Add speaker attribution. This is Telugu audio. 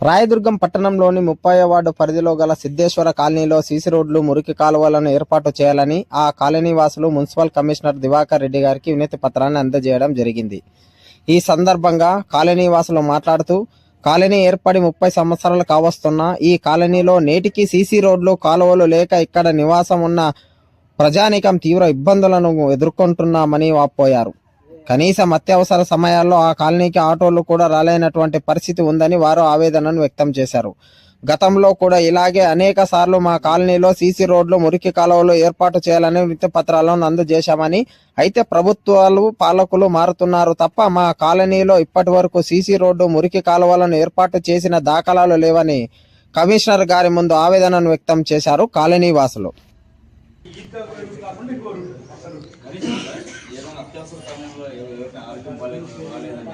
Speaker 1: రాయదుర్గం పట్టణంలోని ముప్పై వార్డు పరిధిలో గల సిద్ధేశ్వర కాలనీలో సీసీ రోడ్లు మురికి కాలువలను ఏర్పాటు చేయాలని ఆ కాలనీ వాసులు మున్సిపల్ కమిషనర్ దివాకర్ రెడ్డి గారికి వినతి పత్రాన్ని అందజేయడం జరిగింది. ఈ సందర్భంగా కాలనీ వాసులు మాట్లాడుతూ కాలనీ ఏర్పడి ముప్పై సంవత్సరాలు కావస్తున్న ఈ కాలనీలో నేటికి సీసీ రోడ్లు కాలువలు లేక ఇక్కడ నివాసం ఉన్న ప్రజానీకం తీవ్ర ఇబ్బందులను ఎదుర్కొంటున్నామని వాపోయారు. కనీసం అత్యవసర సమయాల్లో ఆ కాలనీకి ఆటోలు కూడా రాలేనటువంటి పరిస్థితి ఉందని వారు ఆవేదనను వ్యక్తం చేశారు. గతంలో కూడా ఇలాగే అనేక సార్లు మా కాలనీలో సీసీ రోడ్లు మురికి కాలువలు ఏర్పాటు చేయాలని వినతి పత్రాలను అందజేశామని అయితే ప్రభుత్వాలు పాలకులు మారుతున్నారు తప్ప మా కాలనీలో ఇప్పటి వరకు సీసీ రోడ్డు మురికి కాలువలను ఏర్పాటు చేసిన దాఖలాలు లేవని కమిషనర్ గారి ముందు ఆవేదనను వ్యక్తం చేశారు కాలనీ వాసులు
Speaker 2: ఏదైనా అత్యవసర సమయంలో ఎవరికైనా ఆరోగ్యం బాగాలేదు బాగాలేదని